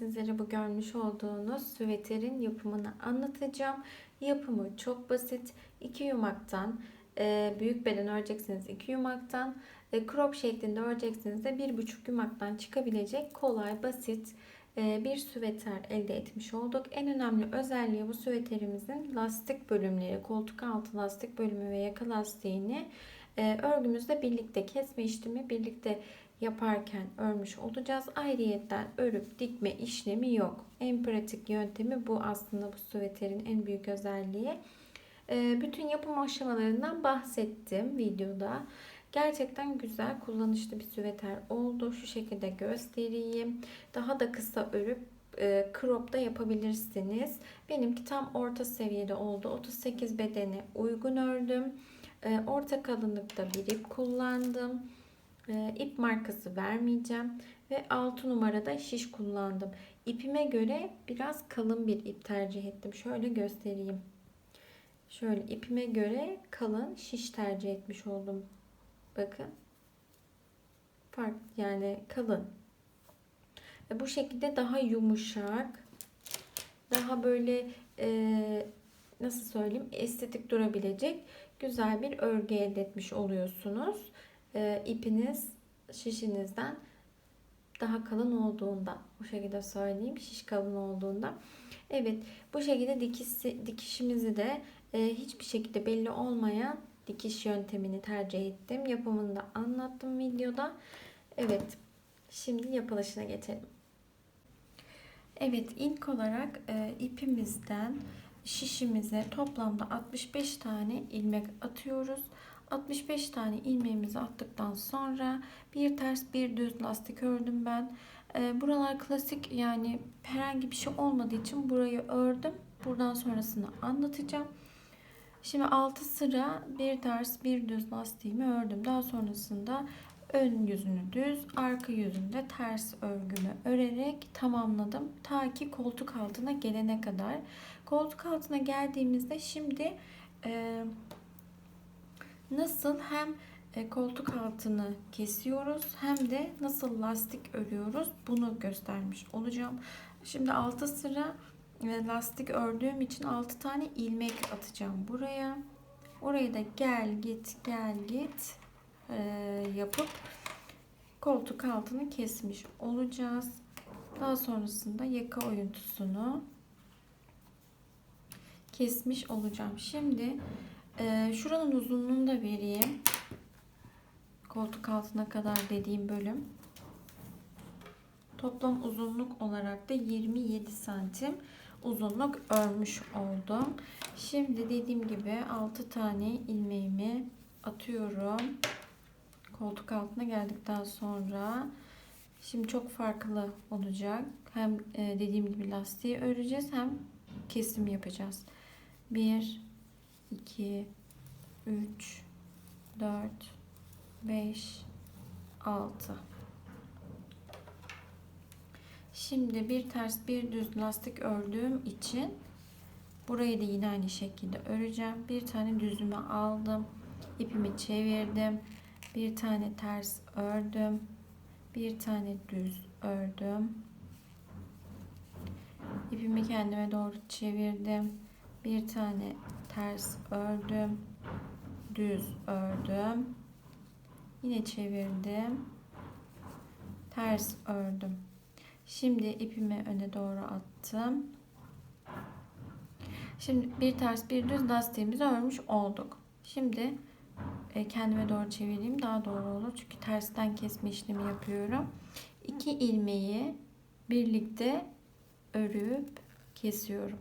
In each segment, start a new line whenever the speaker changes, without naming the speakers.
sizlere bu görmüş olduğunuz süveterin yapımını anlatacağım. Yapımı çok basit. 2 yumaktan e, büyük beden öreceksiniz 2 yumaktan e, crop şeklinde öreceksiniz de 1,5 yumaktan çıkabilecek kolay basit e, bir süveter elde etmiş olduk. En önemli özelliği bu süveterimizin lastik bölümleri, koltuk altı lastik bölümü ve yaka lastiğini e, örgümüzle birlikte kesme işlemi birlikte yaparken örmüş olacağız. Ayrıyetten örüp dikme işlemi yok. En pratik yöntemi bu aslında bu süveterin en büyük özelliği. E, bütün yapım aşamalarından bahsettim videoda. Gerçekten güzel kullanışlı bir süveter oldu. Şu şekilde göstereyim. Daha da kısa örüp e, crop da yapabilirsiniz. Benimki tam orta seviyede oldu. 38 bedene uygun ördüm. E, orta kalınlıkta bir ip kullandım. E, ip markası vermeyeceğim. Ve 6 numarada şiş kullandım. İpime göre biraz kalın bir ip tercih ettim. Şöyle göstereyim. Şöyle ipime göre kalın şiş tercih etmiş oldum. Bakın. Fark yani kalın. Ve bu şekilde daha yumuşak, daha böyle e, nasıl söyleyeyim estetik durabilecek güzel bir örgü elde etmiş oluyorsunuz. E, ipiniz şişinizden daha kalın olduğunda bu şekilde söyleyeyim şiş kalın olduğunda evet bu şekilde dikişi, dikişimizi de e, hiçbir şekilde belli olmayan dikiş yöntemini tercih ettim. Yapımını da anlattım videoda. Evet. Şimdi yapılışına geçelim. Evet ilk olarak e, ipimizden şişimize toplamda 65 tane ilmek atıyoruz. 65 tane ilmeğimizi attıktan sonra bir ters bir düz lastik ördüm ben. E, buralar klasik yani herhangi bir şey olmadığı için burayı ördüm. Buradan sonrasını anlatacağım. Şimdi 6 sıra bir ters bir düz lastiğimi ördüm. Daha sonrasında ön yüzünü düz, arka yüzünde ters örgümü örerek tamamladım. Ta ki koltuk altına gelene kadar. Koltuk altına geldiğimizde şimdi e, nasıl hem e, koltuk altını kesiyoruz hem de nasıl lastik örüyoruz bunu göstermiş olacağım. Şimdi 6 sıra ve lastik ördüğüm için 6 tane ilmek atacağım buraya. Orayı da gel git gel git e, yapıp koltuk altını kesmiş olacağız. Daha sonrasında yaka oyuntusunu kesmiş olacağım. Şimdi e, şuranın uzunluğunu da vereyim. Koltuk altına kadar dediğim bölüm. Toplam uzunluk olarak da 27 santim uzunluk örmüş oldum. Şimdi dediğim gibi 6 tane ilmeğimi atıyorum. Koltuk altına geldikten sonra şimdi çok farklı olacak. Hem e, dediğim gibi lastiği öreceğiz hem kesim yapacağız. 1 2 3 4 5 6 Şimdi bir ters bir düz lastik ördüğüm için burayı da yine aynı şekilde öreceğim. Bir tane düzümü aldım. ipimi çevirdim. Bir tane ters ördüm. Bir tane düz ördüm. İpimi kendime doğru çevirdim. Bir tane ters ördüm. Düz ördüm. Yine çevirdim. Ters ördüm. Şimdi ipimi öne doğru attım. Şimdi bir ters bir düz lastiğimizi örmüş olduk. Şimdi e, kendime doğru çevireyim daha doğru olur. Çünkü tersten kesme işlemi yapıyorum. İki ilmeği birlikte örüp kesiyorum.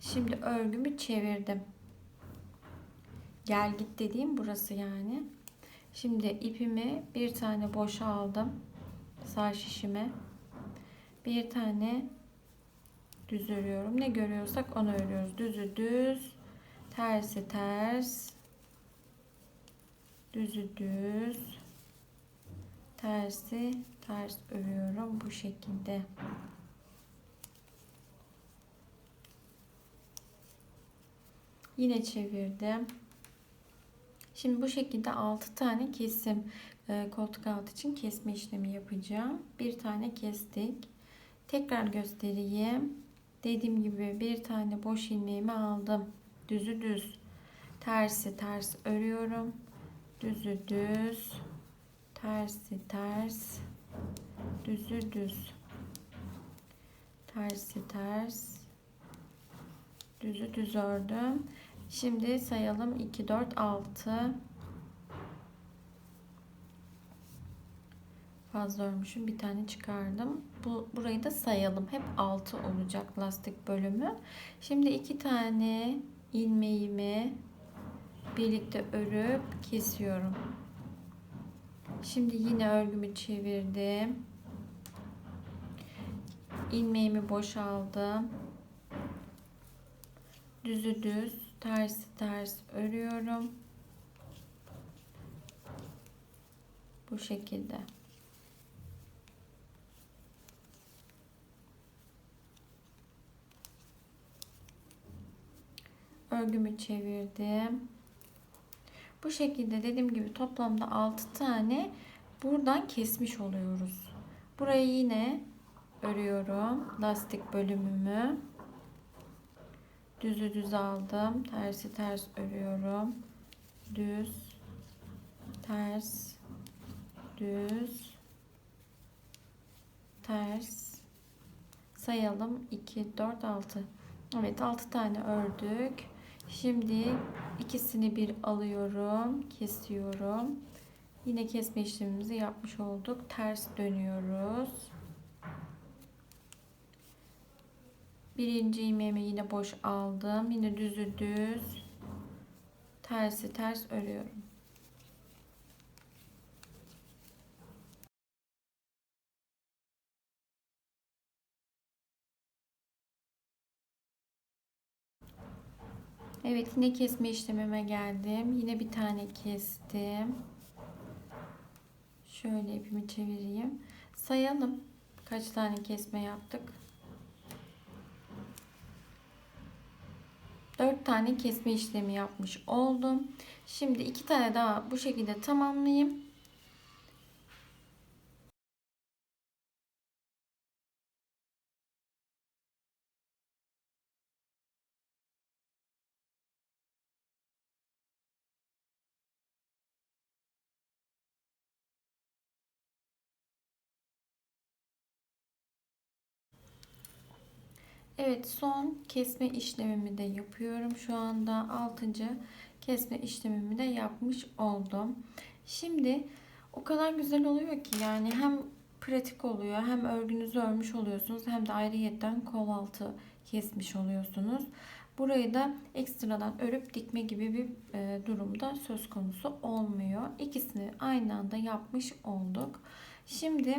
Şimdi örgümü çevirdim. Gel git dediğim burası yani. Şimdi ipimi bir tane boşa aldım sağ şişime bir tane düz örüyorum. Ne görüyorsak onu örüyoruz. Düzü düz, tersi ters, düzü düz, tersi ters örüyorum bu şekilde. Yine çevirdim. Şimdi bu şekilde 6 tane kesim e, koltuk altı için kesme işlemi yapacağım. Bir tane kestik. Tekrar göstereyim. Dediğim gibi bir tane boş ilmeğimi aldım. Düzü düz. Tersi ters örüyorum. Düzü düz. Tersi ters. Düzü düz. Tersi ters. Düzü düz ördüm. Şimdi sayalım 2 4 6 fazla örmüşüm. Bir tane çıkardım. Bu burayı da sayalım. Hep 6 olacak lastik bölümü. Şimdi iki tane ilmeğimi birlikte örüp kesiyorum. Şimdi yine örgümü çevirdim. ilmeğimi boşaldım. Düzü düz, tersi ters örüyorum. Bu şekilde. örgümü çevirdim. Bu şekilde dediğim gibi toplamda 6 tane buradan kesmiş oluyoruz. Burayı yine örüyorum. Lastik bölümümü. Düzü düz aldım. Tersi ters örüyorum. Düz. Ters. Düz. Ters. Sayalım. 2, 4, 6. Evet 6 tane ördük. Şimdi ikisini bir alıyorum, kesiyorum. Yine kesme işlemimizi yapmış olduk. Ters dönüyoruz. Birinci ilmeğimi yine boş aldım. Yine düzü düz. Tersi ters örüyorum. Evet yine kesme işlemime geldim. Yine bir tane kestim. Şöyle ipimi çevireyim. Sayalım. Kaç tane kesme yaptık? 4 tane kesme işlemi yapmış oldum. Şimdi iki tane daha bu şekilde tamamlayayım. Evet son kesme işlemimi de yapıyorum. Şu anda 6. kesme işlemimi de yapmış oldum. Şimdi o kadar güzel oluyor ki yani hem pratik oluyor hem örgünüzü örmüş oluyorsunuz hem de ayrıyetten kol altı kesmiş oluyorsunuz. Burayı da ekstradan örüp dikme gibi bir e, durumda söz konusu olmuyor. İkisini aynı anda yapmış olduk. Şimdi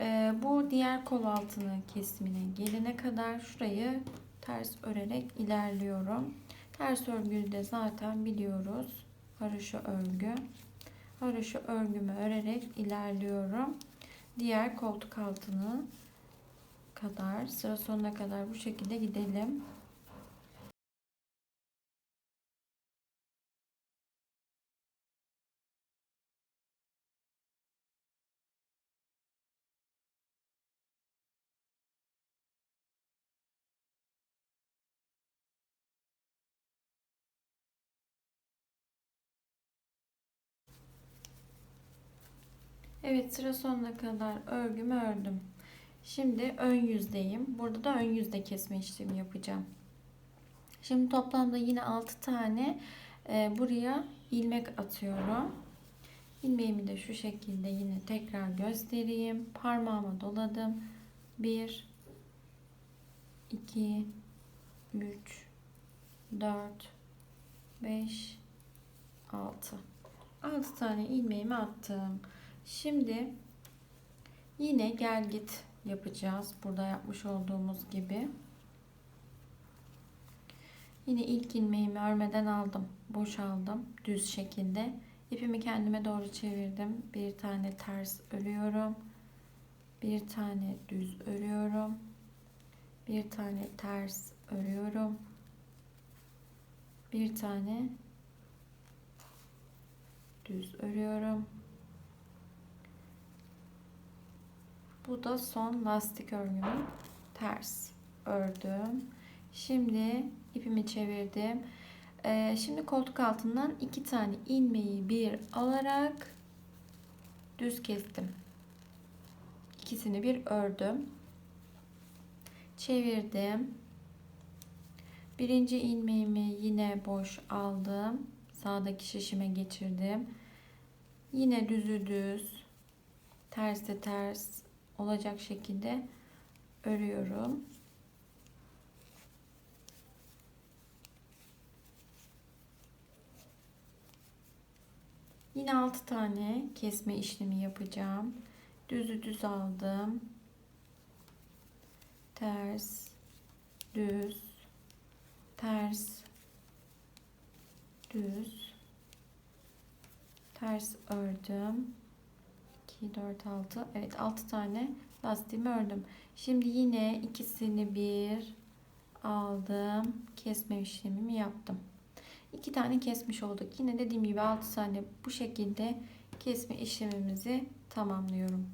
ee, bu diğer kol altını kesimine gelene kadar şurayı ters örerek ilerliyorum. Ters örgüyü de zaten biliyoruz. Haroşa örgü. Haroşa örgümü örerek ilerliyorum. Diğer koltuk altını kadar sıra sonuna kadar bu şekilde gidelim. Evet sıra sonuna kadar örgümü ördüm. Şimdi ön yüzdeyim. Burada da ön yüzde kesme işlemi yapacağım. Şimdi toplamda yine 6 tane e, buraya ilmek atıyorum. İlmeğimi de şu şekilde yine tekrar göstereyim. Parmağıma doladım. 1 2 3 4 5 6 6 tane ilmeğimi attım. Şimdi yine gel git yapacağız. Burada yapmış olduğumuz gibi. Yine ilk ilmeğimi örmeden aldım. Boşaldım. Düz şekilde. İpimi kendime doğru çevirdim. Bir tane ters örüyorum. Bir tane düz örüyorum. Bir tane ters örüyorum. Bir tane düz örüyorum. Bu da son lastik örgümü. ters ördüm. Şimdi ipimi çevirdim. Ee, şimdi koltuk altından iki tane ilmeği bir alarak düz kestim. İkisini bir ördüm. Çevirdim. Birinci ilmeğimi yine boş aldım. Sağdaki şişime geçirdim. Yine düzü düz, terse ters olacak şekilde örüyorum. Yine 6 tane kesme işlemi yapacağım. Düzü düz aldım. Ters, düz, ters, düz, ters ördüm. 2, 4, 6. Evet 6 tane lastiğimi ördüm. Şimdi yine ikisini bir aldım. Kesme işlemimi yaptım. 2 tane kesmiş olduk. Yine dediğim gibi 6 tane bu şekilde kesme işlemimizi tamamlıyorum.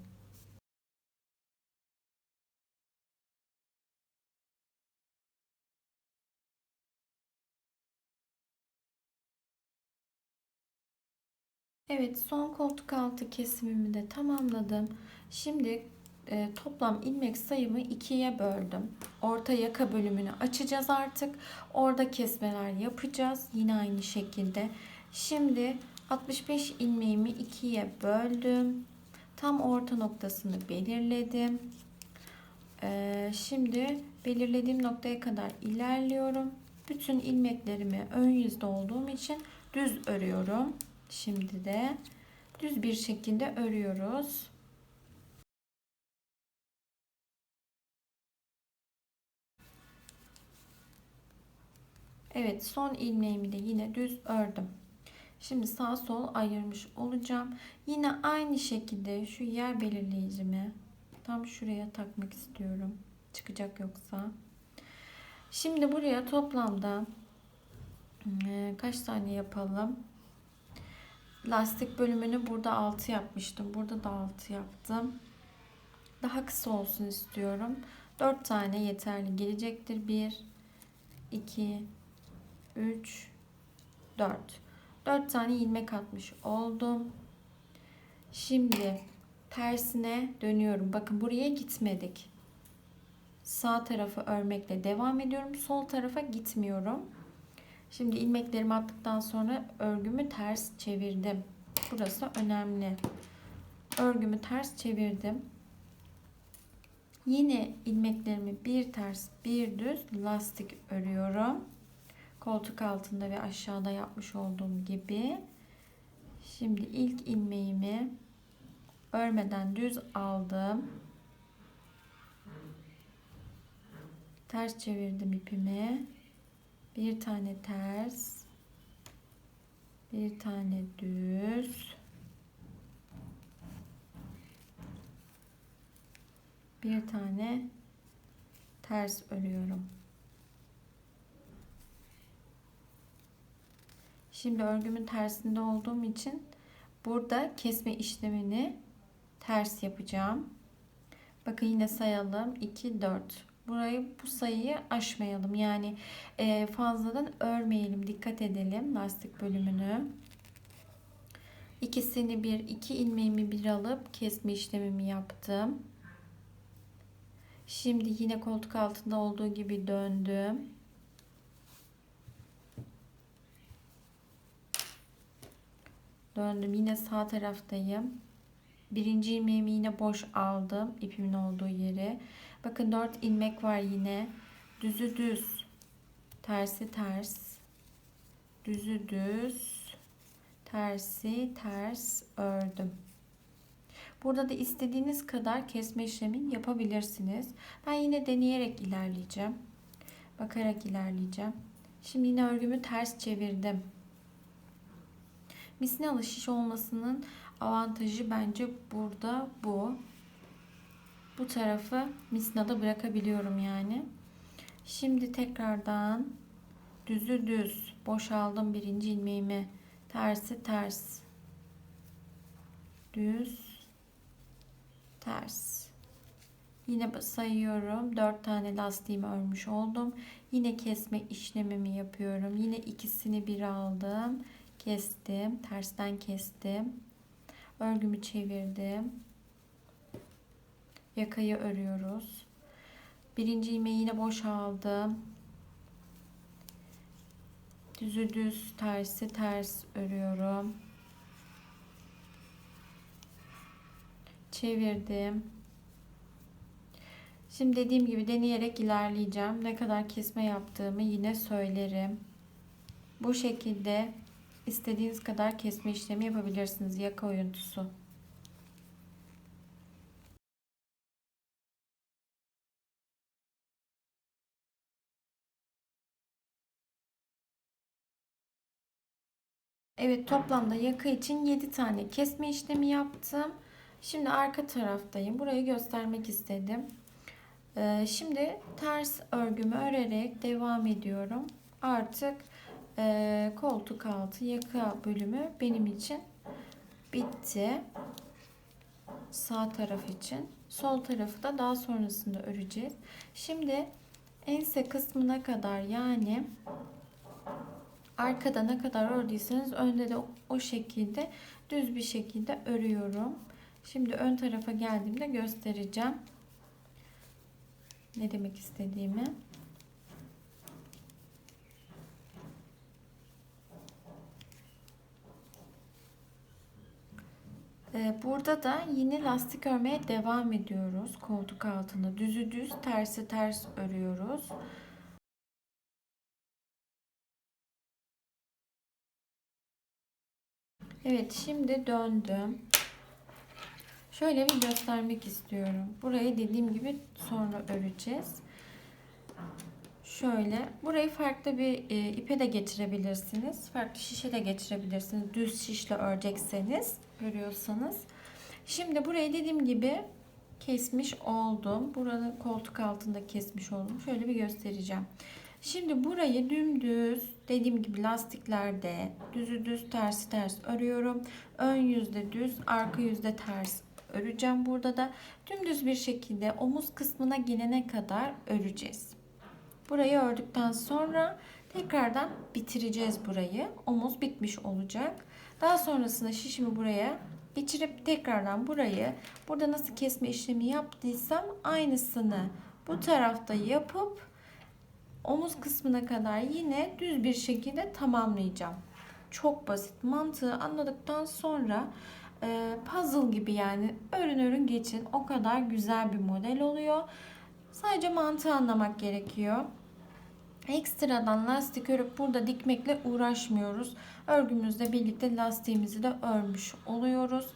Evet son koltuk altı kesimimi de tamamladım. Şimdi e, toplam ilmek sayımı ikiye böldüm. Orta yaka bölümünü açacağız artık. Orada kesmeler yapacağız. Yine aynı şekilde. Şimdi 65 ilmeğimi ikiye böldüm. Tam orta noktasını belirledim. E, şimdi belirlediğim noktaya kadar ilerliyorum. Bütün ilmeklerimi ön yüzde olduğum için düz örüyorum. Şimdi de düz bir şekilde örüyoruz. Evet son ilmeğimi de yine düz ördüm. Şimdi sağ sol ayırmış olacağım. Yine aynı şekilde şu yer belirleyicimi tam şuraya takmak istiyorum. Çıkacak yoksa. Şimdi buraya toplamda kaç tane yapalım? Lastik bölümünü burada 6 yapmıştım. Burada da 6 yaptım. Daha kısa olsun istiyorum. 4 tane yeterli gelecektir. 1 2 3 4 4 tane ilmek atmış oldum. Şimdi tersine dönüyorum. Bakın buraya gitmedik. Sağ tarafı örmekle devam ediyorum. Sol tarafa gitmiyorum. Şimdi ilmeklerimi attıktan sonra örgümü ters çevirdim. Burası önemli. Örgümü ters çevirdim. Yine ilmeklerimi bir ters bir düz lastik örüyorum. Koltuk altında ve aşağıda yapmış olduğum gibi. Şimdi ilk ilmeğimi örmeden düz aldım. Ters çevirdim ipimi bir tane ters bir tane düz bir tane ters örüyorum. Şimdi örgümün tersinde olduğum için burada kesme işlemini ters yapacağım. Bakın yine sayalım. 2 4 burayı bu sayıyı aşmayalım. Yani e, fazladan örmeyelim. Dikkat edelim lastik bölümünü. İkisini bir, iki ilmeğimi bir alıp kesme işlemimi yaptım. Şimdi yine koltuk altında olduğu gibi döndüm. Döndüm. Yine sağ taraftayım. Birinci ilmeğimi yine boş aldım. ipimin olduğu yere. Bakın 4 ilmek var yine. Düzü düz. Tersi ters. Düzü düz. Tersi ters ördüm. Burada da istediğiniz kadar kesme işlemi yapabilirsiniz. Ben yine deneyerek ilerleyeceğim. Bakarak ilerleyeceğim. Şimdi yine örgümü ters çevirdim. Misine alışış olmasının avantajı bence burada bu bu tarafı misnada bırakabiliyorum yani. Şimdi tekrardan düzü düz boşaldım birinci ilmeğimi tersi ters düz ters Yine sayıyorum. 4 tane lastiğimi örmüş oldum. Yine kesme işlemimi yapıyorum. Yine ikisini bir aldım. Kestim. Tersten kestim. Örgümü çevirdim. Yakayı örüyoruz. Birinci ilmeği yine boş aldım. Düzü düz, tersi ters örüyorum. Çevirdim. Şimdi dediğim gibi deneyerek ilerleyeceğim. Ne kadar kesme yaptığımı yine söylerim. Bu şekilde istediğiniz kadar kesme işlemi yapabilirsiniz. Yaka oyuntusu. Evet toplamda yaka için 7 tane kesme işlemi yaptım. Şimdi arka taraftayım. Burayı göstermek istedim. Ee, şimdi ters örgümü örerek devam ediyorum. Artık e, koltuk altı yaka bölümü benim için bitti. Sağ taraf için. Sol tarafı da daha sonrasında öreceğiz. Şimdi ense kısmına kadar yani arkada ne kadar ördüyseniz önde de o şekilde düz bir şekilde örüyorum. Şimdi ön tarafa geldiğimde göstereceğim. Ne demek istediğimi. Ee, burada da yine lastik örmeye devam ediyoruz. Koltuk altında düzü düz, tersi ters örüyoruz. Evet, şimdi döndüm. Şöyle bir göstermek istiyorum. Burayı dediğim gibi sonra öreceğiz. Şöyle burayı farklı bir e, ipe de geçirebilirsiniz. Farklı şişe de geçirebilirsiniz. Düz şişle örecekseniz, örüyorsanız. Şimdi burayı dediğim gibi kesmiş oldum. Buranın koltuk altında kesmiş oldum. Şöyle bir göstereceğim. Şimdi burayı dümdüz dediğim gibi lastiklerde düzü düz tersi ters örüyorum. Ön yüzde düz, arka yüzde ters öreceğim. Burada da dümdüz bir şekilde omuz kısmına gelene kadar öreceğiz. Burayı ördükten sonra tekrardan bitireceğiz burayı. Omuz bitmiş olacak. Daha sonrasında şişimi buraya geçirip tekrardan burayı burada nasıl kesme işlemi yaptıysam aynısını bu tarafta yapıp omuz kısmına kadar yine düz bir şekilde tamamlayacağım. Çok basit. Mantığı anladıktan sonra e, puzzle gibi yani örün örün geçin. O kadar güzel bir model oluyor. Sadece mantığı anlamak gerekiyor. Ekstradan lastik örüp burada dikmekle uğraşmıyoruz. Örgümüzle birlikte lastiğimizi de örmüş oluyoruz.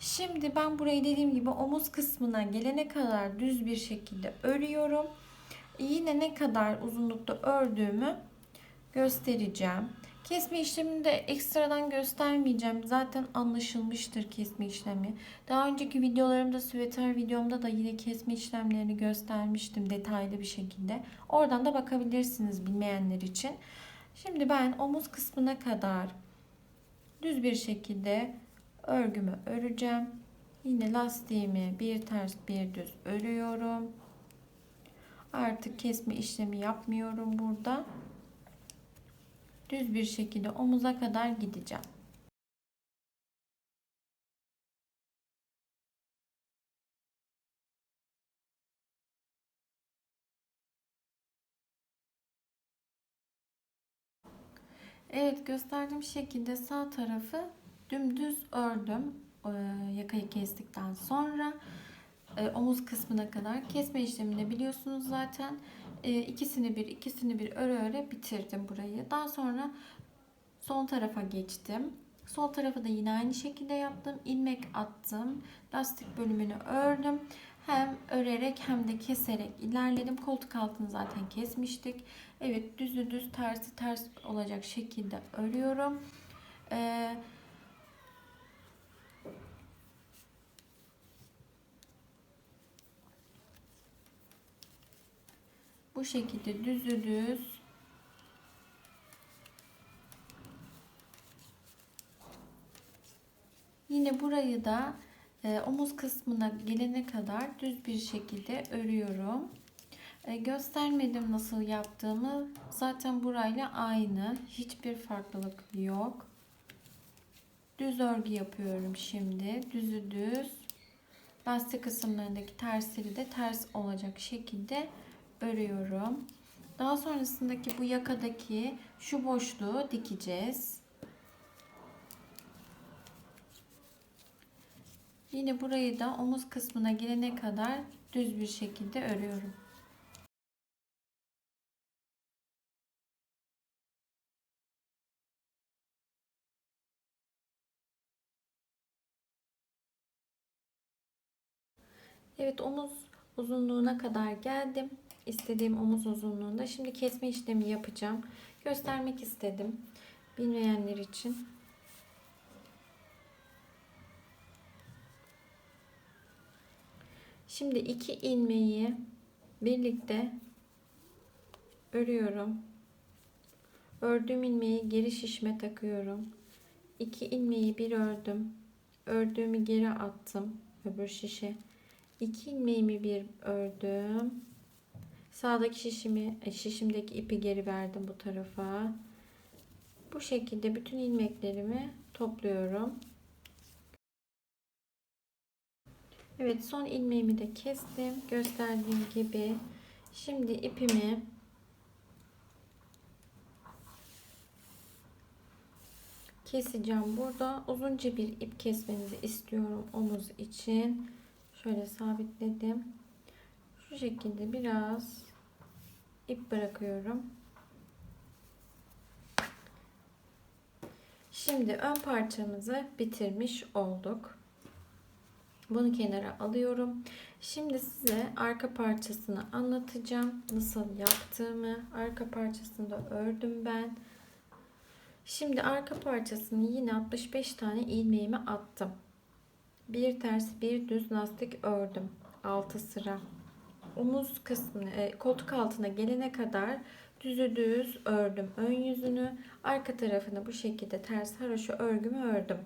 Şimdi ben burayı dediğim gibi omuz kısmına gelene kadar düz bir şekilde örüyorum. Yine ne kadar uzunlukta ördüğümü göstereceğim. Kesme işlemini de ekstradan göstermeyeceğim. Zaten anlaşılmıştır kesme işlemi. Daha önceki videolarımda, süveter videomda da yine kesme işlemlerini göstermiştim detaylı bir şekilde. Oradan da bakabilirsiniz bilmeyenler için. Şimdi ben omuz kısmına kadar düz bir şekilde örgümü öreceğim. Yine lastiğimi bir ters bir düz örüyorum. Artık kesme işlemi yapmıyorum burada düz bir şekilde omuza kadar gideceğim. Evet gösterdiğim şekilde sağ tarafı dümdüz ördüm. Yakayı kestikten sonra e, omuz kısmına kadar kesme işlemini biliyorsunuz zaten e, ikisini bir ikisini bir öre öre bitirdim burayı. Daha sonra sol tarafa geçtim. Sol tarafı da yine aynı şekilde yaptım. ilmek attım. Lastik bölümünü ördüm. Hem örerek hem de keserek ilerledim. Koltuk altını zaten kesmiştik. Evet düzü düz tersi ters olacak şekilde örüyorum. Ee, Bu şekilde düzü düz Yine burayı da e, omuz kısmına gelene kadar düz bir şekilde örüyorum. E, göstermedim nasıl yaptığımı. Zaten burayla aynı. Hiçbir farklılık yok. Düz örgü yapıyorum şimdi. Düzü düz. Lastik kısımlarındaki tersleri de ters olacak şekilde örüyorum. Daha sonrasındaki bu yakadaki şu boşluğu dikeceğiz. Yine burayı da omuz kısmına gelene kadar düz bir şekilde örüyorum. Evet omuz uzunluğuna kadar geldim. İstediğim omuz uzunluğunda. Şimdi kesme işlemi yapacağım. Göstermek istedim. Bilmeyenler için. Şimdi iki ilmeği birlikte örüyorum. Ördüğüm ilmeği geri şişme takıyorum. İki ilmeği bir ördüm. Ördüğümü geri attım öbür şişe. İki ilmeğimi bir ördüm. Sağdaki şişimi, e, şişimdeki ipi geri verdim bu tarafa. Bu şekilde bütün ilmeklerimi topluyorum. Evet son ilmeğimi de kestim. Gösterdiğim gibi. Şimdi ipimi keseceğim. Burada uzunca bir ip kesmenizi istiyorum omuz için. Şöyle sabitledim. Şu şekilde biraz ip bırakıyorum. Şimdi ön parçamızı bitirmiş olduk. Bunu kenara alıyorum. Şimdi size arka parçasını anlatacağım. Nasıl yaptığımı. Arka parçasını da ördüm ben. Şimdi arka parçasını yine 65 tane ilmeğimi attım. Bir ters bir düz lastik ördüm. 6 sıra. Omuz kısmını e, koltuk altına gelene kadar düzü düz ördüm. Ön yüzünü arka tarafını bu şekilde ters haroşa örgümü ördüm.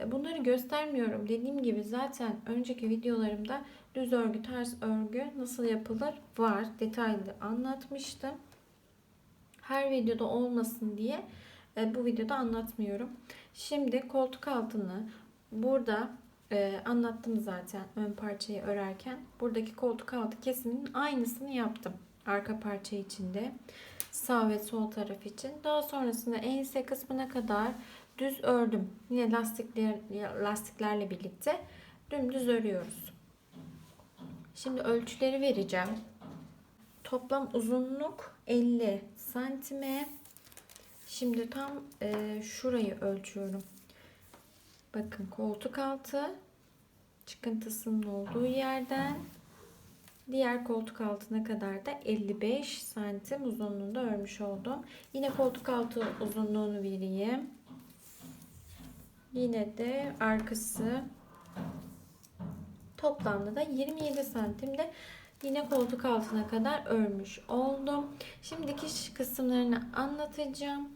E, bunları göstermiyorum. Dediğim gibi zaten önceki videolarımda düz örgü, ters örgü nasıl yapılır var. Detaylı anlatmıştım. Her videoda olmasın diye e, bu videoda anlatmıyorum. Şimdi koltuk altını burada e, anlattım zaten ön parçayı örerken. Buradaki koltuk altı kesiminin aynısını yaptım. Arka parça içinde. Sağ ve sol taraf için. Daha sonrasında ense kısmına kadar düz ördüm. Yine lastikler, lastiklerle birlikte dümdüz örüyoruz. Şimdi ölçüleri vereceğim. Toplam uzunluk 50 santime. Şimdi tam e, şurayı ölçüyorum. Bakın koltuk altı çıkıntısının olduğu yerden diğer koltuk altına kadar da 55 santim uzunluğunda örmüş oldum. Yine koltuk altı uzunluğunu vereyim. Yine de arkası toplamda da 27 santimde yine koltuk altına kadar örmüş oldum. Şimdi dikiş kısımlarını anlatacağım.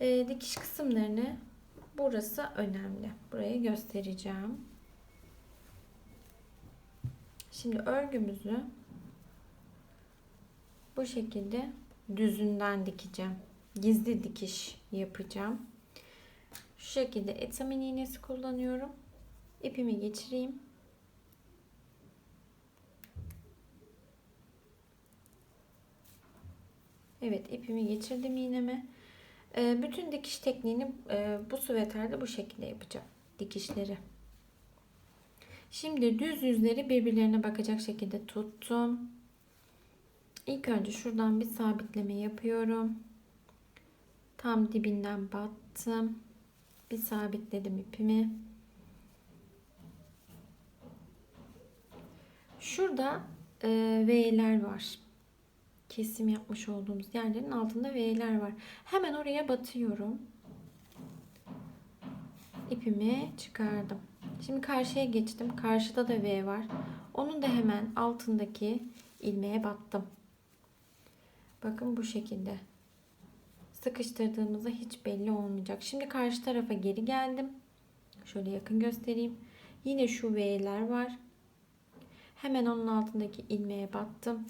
E, dikiş kısımlarını burası önemli. Burayı göstereceğim. Şimdi örgümüzü bu şekilde düzünden dikeceğim. Gizli dikiş yapacağım. Şu şekilde etamin iğnesi kullanıyorum. İpimi geçireyim. Evet ipimi geçirdim iğneme. Ee, bütün dikiş tekniğini e, bu süveterde bu şekilde yapacağım. Dikişleri. Şimdi düz yüzleri birbirlerine bakacak şekilde tuttum. İlk önce şuradan bir sabitleme yapıyorum. Tam dibinden battım. Bir sabitledim ipimi. Şurada e, V'ler var. Kesim yapmış olduğumuz yerlerin altında V'ler var. Hemen oraya batıyorum. İpimi çıkardım. Şimdi karşıya geçtim. Karşıda da V var. Onun da hemen altındaki ilmeğe battım. Bakın bu şekilde. Sıkıştırdığımızda hiç belli olmayacak. Şimdi karşı tarafa geri geldim. Şöyle yakın göstereyim. Yine şu V'ler var. Hemen onun altındaki ilmeğe battım.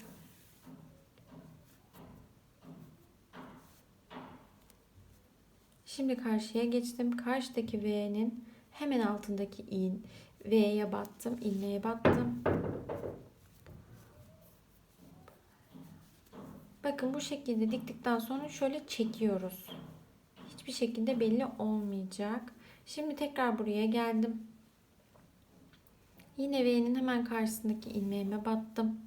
Şimdi karşıya geçtim. Karşıdaki V'nin hemen altındaki in V'ye battım. ilmeğe battım. Bakın bu şekilde diktikten sonra şöyle çekiyoruz. Hiçbir şekilde belli olmayacak. Şimdi tekrar buraya geldim. Yine V'nin hemen karşısındaki ilmeğime battım.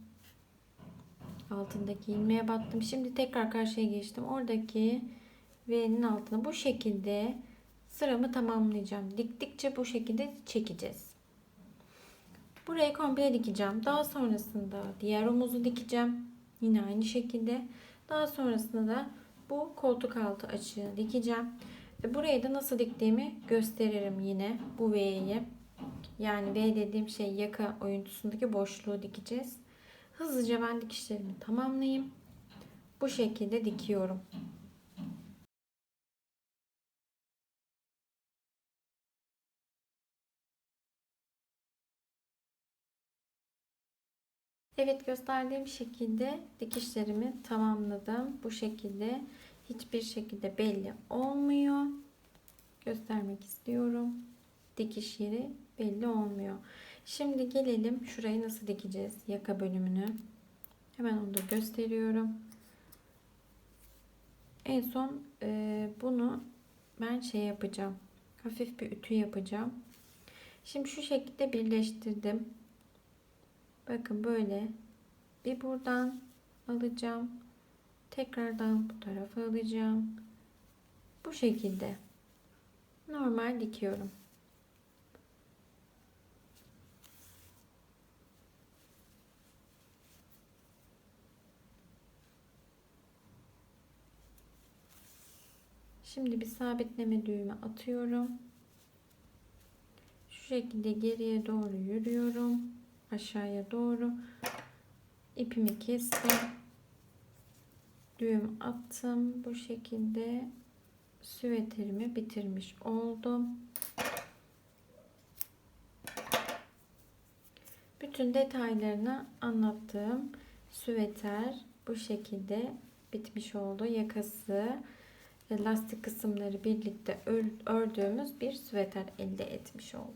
Altındaki ilmeğe battım. Şimdi tekrar karşıya geçtim. Oradaki V'nin altına bu şekilde sıramı tamamlayacağım. Diktikçe bu şekilde çekeceğiz. Burayı komple dikeceğim. Daha sonrasında diğer omuzu dikeceğim. Yine aynı şekilde. Daha sonrasında da bu koltuk altı açığı dikeceğim. Ve burayı da nasıl diktiğimi gösteririm yine bu V'yi. Yani V dediğim şey yaka oyuntusundaki boşluğu dikeceğiz. Hızlıca ben dikişlerimi tamamlayayım. Bu şekilde dikiyorum. Evet gösterdiğim şekilde dikişlerimi tamamladım. Bu şekilde hiçbir şekilde belli olmuyor. Göstermek istiyorum. Dikiş yeri belli olmuyor. Şimdi gelelim şurayı nasıl dikeceğiz yaka bölümünü. Hemen onu da gösteriyorum. En son e, bunu ben şey yapacağım. Hafif bir ütü yapacağım. Şimdi şu şekilde birleştirdim. Bakın böyle bir buradan alacağım. Tekrardan bu tarafa alacağım. Bu şekilde normal dikiyorum. Şimdi bir sabitleme düğümü atıyorum. Şu şekilde geriye doğru yürüyorum. Aşağıya doğru ipimi kestim. Düğüm attım. Bu şekilde süveterimi bitirmiş oldum. Bütün detaylarını anlattığım süveter bu şekilde bitmiş oldu. Yakası lastik kısımları birlikte ördüğümüz bir süveter elde etmiş olduk.